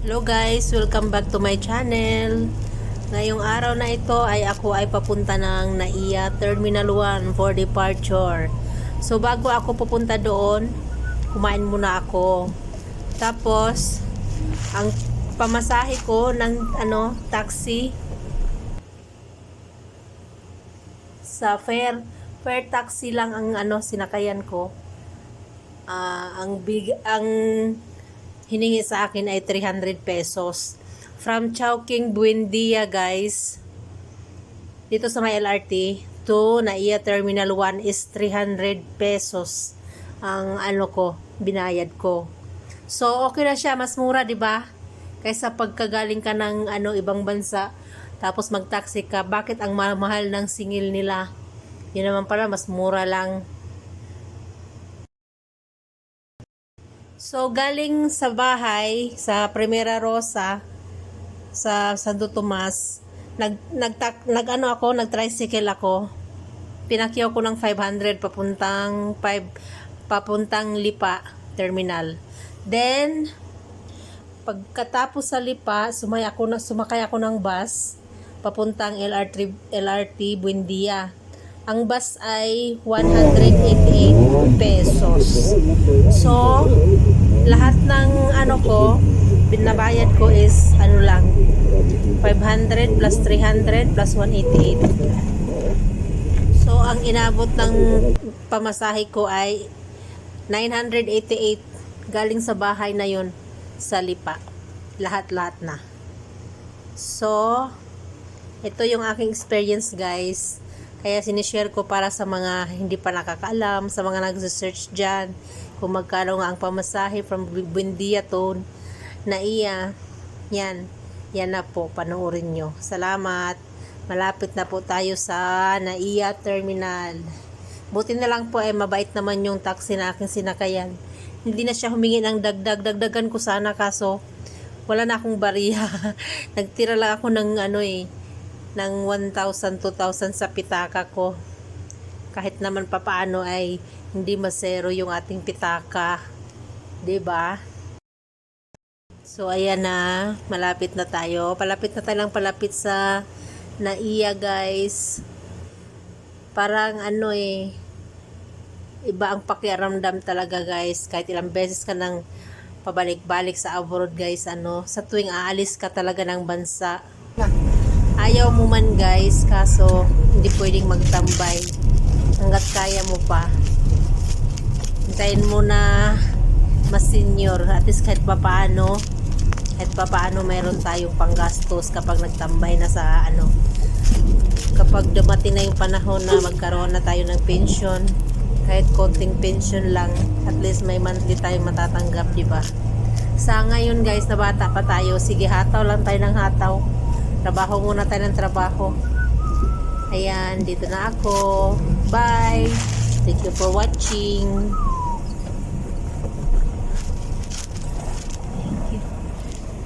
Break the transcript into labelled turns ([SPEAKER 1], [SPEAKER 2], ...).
[SPEAKER 1] Hello guys, welcome back to my channel. Ngayong araw na ito ay ako ay papunta ng NAIA Terminal 1 for departure. So bago ako pupunta doon, kumain muna ako. Tapos, ang pamasahe ko ng ano, taxi sa fare, fare taxi lang ang ano sinakayan ko. Ah, ang big ang hiningi sa akin ay 300 pesos. From Chowking, Buendia, guys. Dito sa may LRT to Naiya Terminal 1 is 300 pesos ang ano ko, binayad ko. So, okay na siya. Mas mura, di ba? Kaysa pagkagaling ka ng ano, ibang bansa, tapos mag-taxi ka, bakit ang mahal ng singil nila? Yun naman pala, mas mura lang. So, galing sa bahay, sa Primera Rosa, sa Santo Tomas, nag, nag, nag ano ako, nag-tricycle ako. Pinakyaw ko ng 500 papuntang 5 papuntang Lipa Terminal. Then, pagkatapos sa Lipa, sumay ako na, sumakay ako ng bus papuntang LRT, LRT Buendia. Ang bus ay 188 pesos. So, lahat ng ano ko, binabayad ko is ano lang, 500 plus 300 plus 188. So, ang inabot ng pamasahe ko ay 988 galing sa bahay na yon sa Lipa. Lahat-lahat na. So, ito yung aking experience guys. Kaya sinishare ko para sa mga hindi pa nakakaalam, sa mga nagse-search dyan, kung magkano nga ang pamasahe from Buendia to Naiya. Yan. Yan na po, panoorin nyo. Salamat. Malapit na po tayo sa Naiya Terminal. Buti na lang po ay mabait naman yung taxi na aking sinakayan. Hindi na siya humingi ng dagdag. Dagdagan ko sana kaso wala na akong bariya. Nagtira lang ako ng ano eh, ng 1,000, 2,000 sa pitaka ko. Kahit naman papaano ay hindi masero yung ating pitaka. 'Di ba? So ayan na, malapit na tayo. Palapit na tayo palapit sa Naiya guys. Parang ano eh, iba ang pakiramdam talaga guys. Kahit ilang beses ka nang pabalik-balik sa abroad guys, ano, sa tuwing aalis ka talaga ng bansa. Ayaw mo man guys, kaso hindi pwedeng magtambay hanggat kaya mo pa. Hintayin mo na mas senior, at least kahit pa paano, kahit pa paano mayroon tayong panggastos kapag nagtambay na sa ano, kapag dumating na yung panahon na magkaroon na tayo ng pension, kahit konting pension lang, at least may monthly tayong matatanggap, di ba? Sa ngayon guys, na bata pa tayo, sige hataw lang tayo ng hataw. Trabaho muna tayo ng trabaho. Ayan, dito na ako. Bye! Thank you for watching.